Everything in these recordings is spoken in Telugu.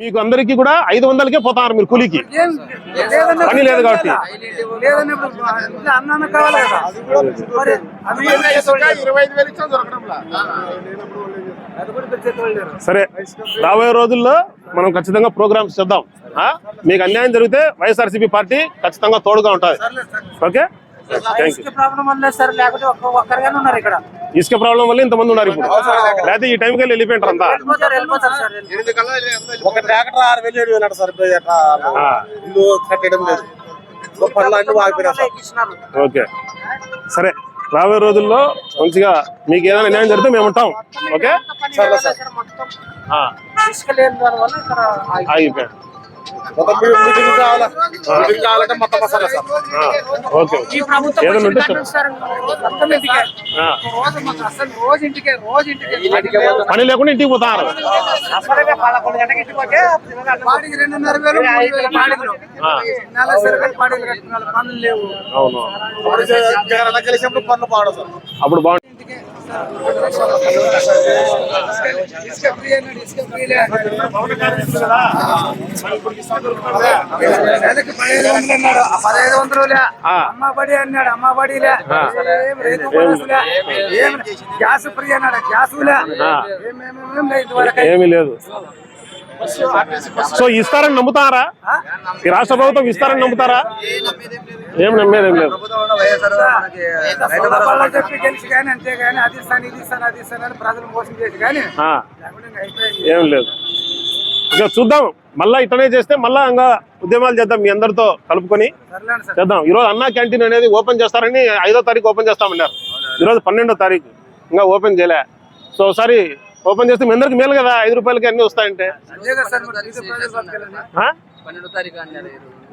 మీకు అందరికీ కూడా ఐదు వందలకే పోతారు మీరు కూలీకి. పని లేదు కాబట్టి. సరే రాబోయే రోజుల్లో మనం ఖచ్చితంగా ప్రోగ్రామ్స్ చేద్దాం. ఆ? మీకు అన్యాయం జరిగితే వైఎస్ఆర్సీపీ పార్టీ ఖచ్చితంగా తోడుగా ఉంటుంది. ఓకే? ప్రాబ్లం వల్లే సార్ లేకపోతే ఒక్క ఒక్కరిగానే ఉన్నారు ఇక్కడ. ఇసుక ప్రాబ్లం వల్ల ఇంతమంది ఉన్నారు ఇప్పుడు. లేకపోతే ఈ టైంకి వెళ్ళి వెళ్ళిపోయింటారు అంతా. ఒక ట్రాక్టర్ ఆరు వేలు ఏడు వేలు సార్ ఇల్లు కట్టడం లేదు. ఓకే. సరే రాబోయే రోజుల్లో మంచిగా మీకు ఏదైనా న్యాయం జరిగితే మేము ఉంటాం. ఓకే? సరే సార్. మొత్తం ఓకే ఈ ప్రభుత్వం పని లేకుండా ఇంటికి పోతారు. రెండున్నర వేలు మూడు వేలు. బాడీలు ఆ, నెల సరిగ్గా బాడీలు కట్టుకున్నారు. పనులు లేవు. అవును. ఇప్పుడు జగన్ అన్న గెలిచినప్పుడు పనులు పాడు సార్. అప్పుడు బాగుంటుంది. నెలకి పదిహేను వందలు అన్నాడు ఆ పదహైదు వందలులే అమ్మ బడి అన్నాడు అమ్మ బడిలే ఏం రైతు ఏం గ్యాస్ ఫ్రీ అన్నాడు గ్యాసులే ఆ. ఇంతవరకు ఏమీ లేదు సో ఇస్తారని నమ్ముతారా? ఈ రాష్ట్ర ప్రభుత్వం ఇస్తారని నమ్ముతారా? ఏం నమ్మేది ఏం లేదు. ఏం లేదు. ఇక చూద్దాం. మళ్ళా ఇట్లనే చేస్తే మళ్ళా ఇంకా ఉద్యమాలు చేద్దాం మీ అందరితో కలుపుకొని. చేద్దాం. ఈరోజు అన్నా క్యాంటీన్ అనేది ఓపెన్ చేస్తారని ఐదో తారీఖు ఓపెన్ చేస్తామన్నారు. ఈరోజు పన్నెండో తారీఖు. ఇంకా ఓపెన్ చేయలే. సో ఒకసారి ఓపెన్ చేస్తే మీ అందరికి మేలు కదా? ఐదు రూపాయలకి అన్ని వస్తాయంటే.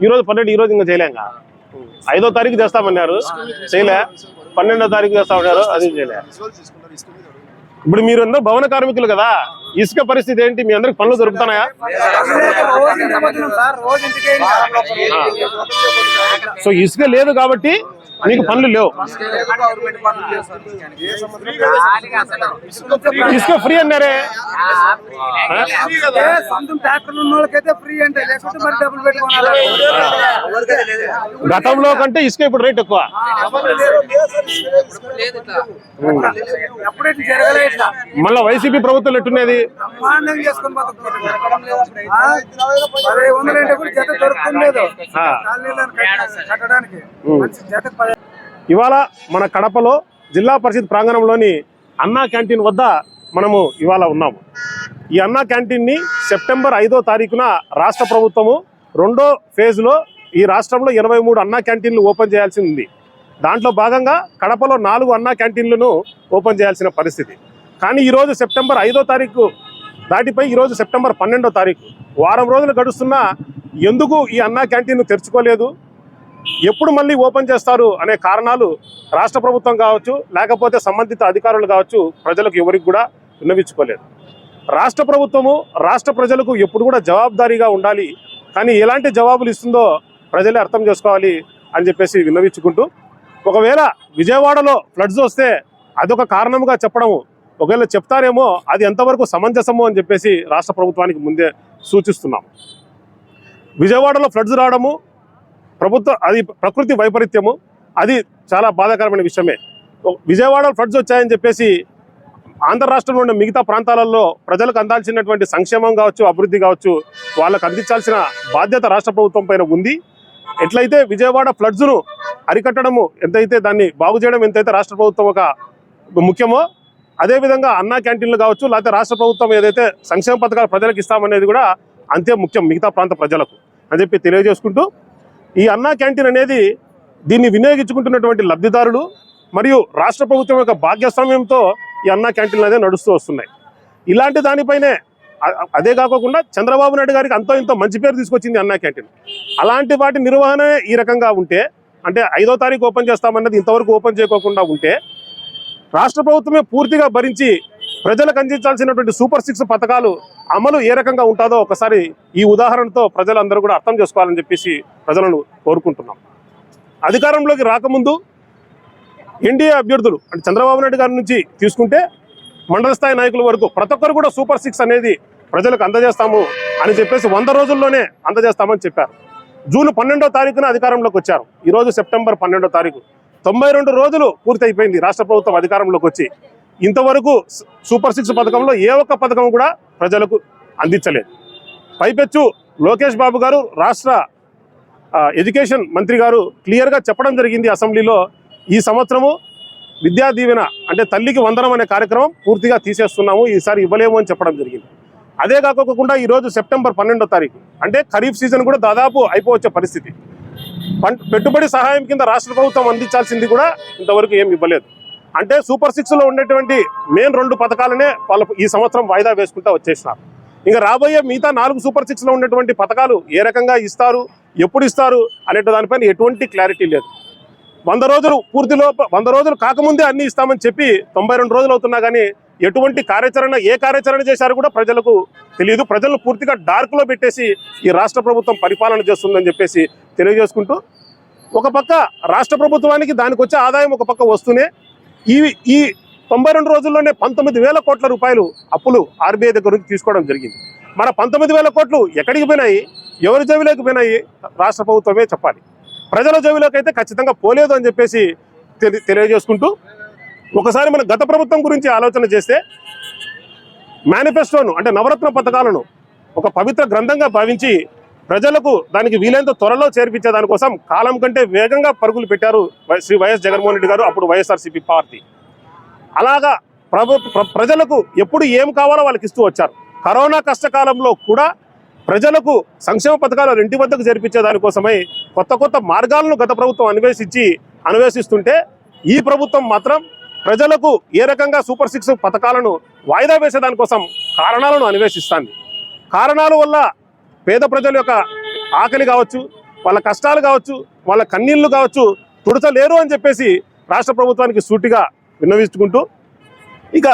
ఈ రోజు పన్నెండు ఈ రోజు ఇంకా చేయలేంగా? ఐదో తారీఖు చేస్తామన్నారు. చేయలే. పన్నెండో తారీఖు చేస్తామన్నారు. అది చేయలే. ఇప్పుడు మీరు భవన కార్మికులు కదా? ఇసుక పరిస్థితి ఏంటి? మీ అందరికి పనులు దొరుకుతున్నాయా. సో ఇసుక లేదు కాబట్టి మీకు పనులు లేవు. ఇసుక ఫ్రీ అన్నారే? గతంలో కంటే ఇసుక ఇప్పుడు రేట్ ఎక్కువ. మళ్ళీ వైసీపీ ప్రభుత్వం ఎట్టున్నది? బ్రహ్మాండం చేసుకొని వందలు అంటే కూడా జత దొరుకుతుండలేదు కట్టడానికి. ఇవాళ మన కడపలో జిల్లా పరిషత్ ప్రాంగణంలోని అన్నా క్యాంటీన్ వద్ద మనము ఇవాళ ఉన్నాము. ఈ అన్నా క్యాంటీన్ని సెప్టెంబర్ ఐదో తారీఖున రాష్ట్ర ప్రభుత్వము రెండో ఫేజ్లో ఈ రాష్ట్రంలో ఎనభై మూడు అన్నా క్యాంటీన్లు ఓపెన్ చేయాల్సి ఉంది. దాంట్లో భాగంగా కడపలో నాలుగు అన్నా క్యాంటీన్లను ఓపెన్ చేయాల్సిన పరిస్థితి. కానీ ఈరోజు సెప్టెంబర్ ఐదో తారీఖు దాటిపై ఈరోజు సెప్టెంబర్ పన్నెండో తారీఖు. వారం రోజులు గడుస్తున్నా ఎందుకు ఈ అన్నా క్యాంటీన్ తెరుచుకోలేదు? ఎప్పుడు మళ్ళీ ఓపెన్ చేస్తారు అనే కారణాలు రాష్ట్ర ప్రభుత్వం కావచ్చు లేకపోతే సంబంధిత అధికారులు కావచ్చు ప్రజలకు ఎవరికి కూడా విన్నవించుకోలేదు. రాష్ట్ర ప్రభుత్వము రాష్ట్ర ప్రజలకు ఎప్పుడు కూడా జవాబుదారీగా ఉండాలి. కానీ ఎలాంటి జవాబులు ఇస్తుందో ప్రజలే అర్థం చేసుకోవాలి అని చెప్పేసి విన్నవించుకుంటూ ఒకవేళ విజయవాడలో ఫ్లడ్స్ వస్తే అదొక కారణంగా చెప్పడము ఒకవేళ చెప్తారేమో అది ఎంతవరకు సమంజసము అని చెప్పేసి రాష్ట్ర ప్రభుత్వానికి ముందే సూచిస్తున్నాం. విజయవాడలో ఫ్లడ్స్ రావడము ప్రభుత్వ అది ప్రకృతి వైపరీత్యము అది చాలా బాధాకరమైన విషయమే. విజయవాడలో ఫ్లడ్స్ వచ్చాయని చెప్పేసి ఆంధ్ర రాష్ట్రంలో ఉన్న మిగతా ప్రాంతాలలో ప్రజలకు అందాల్సినటువంటి సంక్షేమం కావచ్చు అభివృద్ధి కావచ్చు వాళ్ళకు అందించాల్సిన బాధ్యత రాష్ట్ర ప్రభుత్వం పైన ఉంది. ఎట్లయితే విజయవాడ ఫ్లడ్స్ను అరికట్టడము ఎంతైతే దాన్ని బాగు చేయడం ఎంతైతే రాష్ట్ర ప్రభుత్వం ఒక ముఖ్యమో అదేవిధంగా అన్నా క్యాంటీన్లు కావచ్చు లేకపోతే రాష్ట్ర ప్రభుత్వం ఏదైతే సంక్షేమ పథకాలు ప్రజలకు ఇస్తామనేది కూడా అంతే ముఖ్యం మిగతా ప్రాంత ప్రజలకు అని చెప్పి తెలియజేసుకుంటూ ఈ అన్నా క్యాంటీన్ అనేది దీన్ని వినియోగించుకుంటున్నటువంటి లబ్ధిదారులు మరియు రాష్ట్ర ప్రభుత్వం యొక్క భాగ్యస్వామ్యంతో ఈ అన్నా క్యాంటీన్లు అనేది నడుస్తూ వస్తున్నాయి. ఇలాంటి దానిపైనే అదే కాకుండా చంద్రబాబు నాయుడు గారికి అంతో ఇంతో మంచి పేరు తీసుకొచ్చింది అన్నా క్యాంటీన్. అలాంటి వాటి నిర్వహణ ఈ రకంగా ఉంటే అంటే ఐదో తారీఖు ఓపెన్ చేస్తామన్నది ఇంతవరకు ఓపెన్ చేయకోకుండా ఉంటే రాష్ట్ర ప్రభుత్వమే పూర్తిగా భరించి ప్రజలకు అందించాల్సినటువంటి సూపర్ సిక్స్ పథకాలు అమలు ఏ రకంగా ఉంటుందో ఒకసారి ఈ ఉదాహరణతో ప్రజలందరూ కూడా అర్థం చేసుకోవాలని చెప్పేసి ప్రజలను కోరుకుంటున్నాం. అధికారంలోకి రాకముందు ఎన్డీఏ అభ్యర్థులు అంటే చంద్రబాబు నాయుడు గారి నుంచి తీసుకుంటే మండల స్థాయి నాయకుల వరకు ప్రతి ఒక్కరు కూడా సూపర్ సిక్స్ అనేది ప్రజలకు అందజేస్తాము అని చెప్పేసి వంద రోజుల్లోనే అందజేస్తామని చెప్పారు. జూన్ పన్నెండో తారీఖున అధికారంలోకి వచ్చారు. ఈరోజు సెప్టెంబర్ పన్నెండో తారీఖు. తొంభై రెండు రోజులు పూర్తయిపోయింది రాష్ట్ర ప్రభుత్వం అధికారంలోకి వచ్చి. ఇంతవరకు సూపర్ సిక్స్ పథకంలో ఏ ఒక్క పథకం కూడా ప్రజలకు అందించలేదు. పైపెచ్చు లోకేష్ బాబు గారు రాష్ట్ర ఎడ్యుకేషన్ మంత్రి గారు క్లియర్గా చెప్పడం జరిగింది అసెంబ్లీలో. ఈ సంవత్సరము విద్యా దీవెన అంటే తల్లికి వందనం అనే కార్యక్రమం పూర్తిగా తీసేస్తున్నాము ఈసారి ఇవ్వలేము అని చెప్పడం జరిగింది. అదే కాకోకుండా ఈరోజు సెప్టెంబర్ పన్నెండో తారీఖు. అంటే ఖరీఫ్ సీజన్ కూడా దాదాపు అయిపోవచ్చే పరిస్థితి. పెట్టుబడి సహాయం కింద రాష్ట్ర ప్రభుత్వం అందించాల్సింది కూడా ఇంతవరకు ఏమి ఇవ్వలేదు. అంటే సూపర్ సిక్స్లో ఉండేటువంటి మెయిన్ రెండు పథకాలనే వాళ్ళు ఈ సంవత్సరం వాయిదా వేసుకుంటూ వచ్చేసినారు. ఇంకా రాబోయే మిగతా నాలుగు సూపర్ సిక్స్లో ఉన్నటువంటి పథకాలు ఏ రకంగా ఇస్తారు ఎప్పుడు ఇస్తారు అనే దానిపైన ఎటువంటి క్లారిటీ లేదు. వంద రోజులు పూర్తిలో వంద రోజులు కాకముందే అన్ని ఇస్తామని చెప్పి తొంభై రెండు రోజులు అవుతున్నా కానీ ఎటువంటి కార్యాచరణ ఏ కార్యాచరణ చేశారు కూడా ప్రజలకు తెలియదు. ప్రజలను పూర్తిగా డార్క్లో పెట్టేసి ఈ రాష్ట్ర ప్రభుత్వం పరిపాలన చేస్తుందని చెప్పేసి తెలియజేసుకుంటూ ఒక పక్క రాష్ట్ర ప్రభుత్వానికి దానికి వచ్చే ఆదాయం ఒక పక్క వస్తూనే ఈ ఈ తొంభై రెండు రోజుల్లోనే పంతొమ్మిది వేల కోట్ల రూపాయలు అప్పులు ఆర్బీఐ దగ్గర నుంచి తీసుకోవడం జరిగింది. మన పంతొమ్మిది వేల కోట్లు ఎక్కడికి పోయినాయి? ఎవరి జేబులోకి పోయినాయి? రాష్ట్ర ప్రభుత్వమే చెప్పాలి. ప్రజల జేబులోకి అయితే ఖచ్చితంగా పోలేదు అని చెప్పేసి తెలి తెలియజేసుకుంటూ ఒకసారి మన గత ప్రభుత్వం గురించి ఆలోచన చేస్తే మేనిఫెస్టోను అంటే నవరత్న పథకాలను ఒక పవిత్ర గ్రంథంగా భావించి ప్రజలకు దానికి వీలైనంత త్వరలో చేర్పించే దానికోసం కాలం కంటే వేగంగా పరుగులు పెట్టారు వై- శ్రీ వైఎస్ జగన్మోహన్ రెడ్డి గారు అప్పుడు వైఎస్ఆర్సీపీ పార్టీ. అలాగా ప్రభు ప్రజలకు ఎప్పుడు ఏం కావాలో వాళ్ళకి ఇస్తూ వచ్చారు. కరోనా కష్టకాలంలో కూడా ప్రజలకు సంక్షేమ పథకాలు ఇంటి వద్దకు జరిపించే దానికోసమై కొత్త కొత్త మార్గాలను గత ప్రభుత్వం అన్వేషించి అన్వేషిస్తుంటే ఈ ప్రభుత్వం మాత్రం ప్రజలకు ఏ రకంగా సూపర్ సిక్స్ పథకాలను వాయిదా వేసేదానికోసం కారణాలను అన్వేషిస్తాను కారణాల వల్ల పేద ప్రజల యొక్క ఆకలి కావచ్చు వాళ్ళ కష్టాలు కావచ్చు వాళ్ళ కన్నీళ్ళు కావచ్చు తుడచలేరు అని చెప్పేసి రాష్ట్ర ప్రభుత్వానికి సూటిగా విన్నవించుకుంటూ ఇక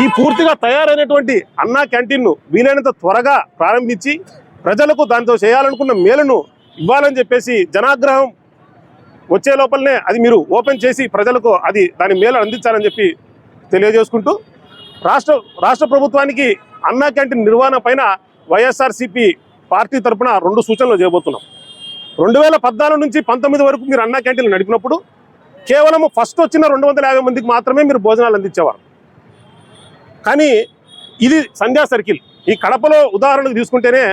ఈ పూర్తిగా తయారైనటువంటి అన్నా క్యాంటీన్ను వీలైనంత త్వరగా ప్రారంభించి ప్రజలకు దాంతో చేయాలనుకున్న మేలును ఇవ్వాలని చెప్పేసి జనాగ్రహం వచ్చే లోపలనే అది మీరు ఓపెన్ చేసి ప్రజలకు అది దాని మేలు అందించాలని చెప్పి తెలియజేసుకుంటూ రాష్ట్ర రాష్ట్ర ప్రభుత్వానికి అన్నా క్యాంటీన్ నిర్వహణ పైన వైఎస్ఆర్సీపీ పార్టీ తరపున రెండు సూచనలు చేయబోతున్నాం. రెండు వేల పద్నాలుగు నుంచి పంతొమ్మిది వరకు మీరు అన్నా క్యాంటీన్లు నడిపినప్పుడు కేవలం ఫస్ట్ వచ్చిన రెండు వందల యాభై మందికి మాత్రమే మీరు భోజనాలు అందించేవారు. కానీ ఇది సంధ్యా సర్కిల్. ఈ కడపలో ఉదాహరణకు తీసుకుంటేనే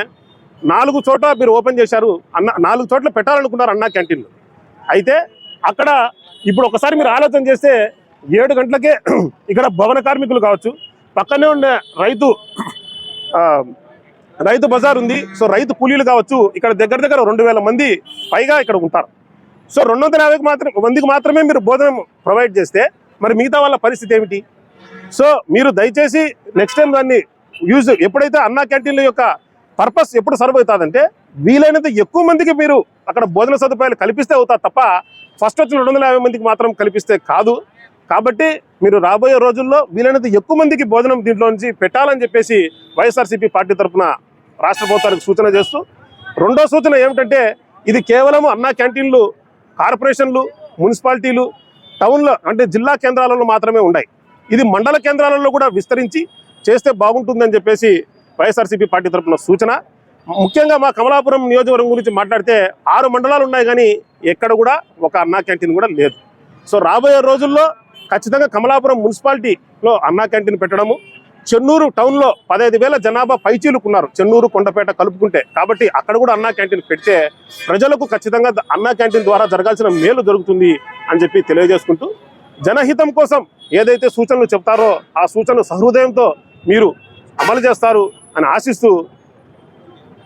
నాలుగు చోట్ల మీరు ఓపెన్ చేశారు అన్న నాలుగు చోట్ల పెట్టాలనుకున్నారు అన్నా క్యాంటీన్లు. అయితే అక్కడ ఇప్పుడు ఒకసారి మీరు ఆలోచన చేస్తే ఏడు గంటలకే ఇక్కడ భవన కార్మికులు కావచ్చు. పక్కనే ఉండే రైతు రైతు బజార్ ఉంది. సో రైతు కూలీలు కావచ్చు. ఇక్కడ దగ్గర దగ్గర రెండు వేల మంది పైగా ఇక్కడ ఉంటారు. సో రెండు వందల యాభైకి మాత్రం మందికి మాత్రమే మీరు భోజనం ప్రొవైడ్ చేస్తే మరి మిగతా వాళ్ళ పరిస్థితి ఏమిటి? సో మీరు దయచేసి నెక్స్ట్ టైం దాన్ని యూజ్ ఎప్పుడైతే అన్నా క్యాంటీన్ల యొక్క పర్పస్ ఎప్పుడు సర్వ్ అవుతుందంటే వీలైనంత ఎక్కువ మందికి మీరు అక్కడ భోజన సదుపాయాలు కల్పిస్తే అవుతారు తప్ప ఫస్ట్ వచ్చిన రెండు వందల యాభై మందికి మాత్రం కల్పిస్తే కాదు. కాబట్టి మీరు రాబోయే రోజుల్లో వీలైనంత ఎక్కువ మందికి భోజనం దీంట్లో నుంచి పెట్టాలని చెప్పేసి వైఎస్ఆర్సీపీ పార్టీ తరఫున రాష్ట్ర ప్రభుత్వానికి సూచన చేస్తూ రెండో సూచన ఏమిటంటే ఇది కేవలం అన్నా క్యాంటీన్లు కార్పొరేషన్లు మున్సిపాలిటీలు టౌన్లో అంటే జిల్లా కేంద్రాలలో మాత్రమే ఉన్నాయి. ఇది మండల కేంద్రాలలో కూడా విస్తరించి చేస్తే బాగుంటుందని చెప్పేసి వైఎస్ఆర్సీపీ పార్టీ తరఫున సూచన. ముఖ్యంగా మా కమలాపురం నియోజకవర్గం గురించి మాట్లాడితే ఆరు మండలాలు ఉన్నాయి కానీ ఎక్కడ కూడా ఒక అన్నా క్యాంటీన్ కూడా లేదు. సో రాబోయే రోజుల్లో ఖచ్చితంగా కమలాపురం మున్సిపాలిటీలో అన్నా క్యాంటీన్ పెట్టడము చెన్నూరు టౌన్లో పదహైదు వేల జనాభా పైచీలుకున్నారు చెన్నూరు కొండపేట కలుపుకుంటే. కాబట్టి అక్కడ కూడా అన్నా క్యాంటీన్ పెడితే ప్రజలకు ఖచ్చితంగా అన్నా క్యాంటీన్ ద్వారా జరగాల్సిన మేలు జరుగుతుంది అని చెప్పి తెలియజేసుకుంటూ జనహితం కోసం ఏదైతే సూచనలు చెప్తారో ఆ సూచనలు సహృదయంతో మీరు అమలు చేస్తారు అని ఆశిస్తూ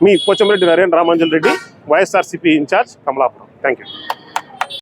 మీ Pochamreddy Narendra Ramanjal Reddy YSRCP in-charge Kamalapuram. Thank you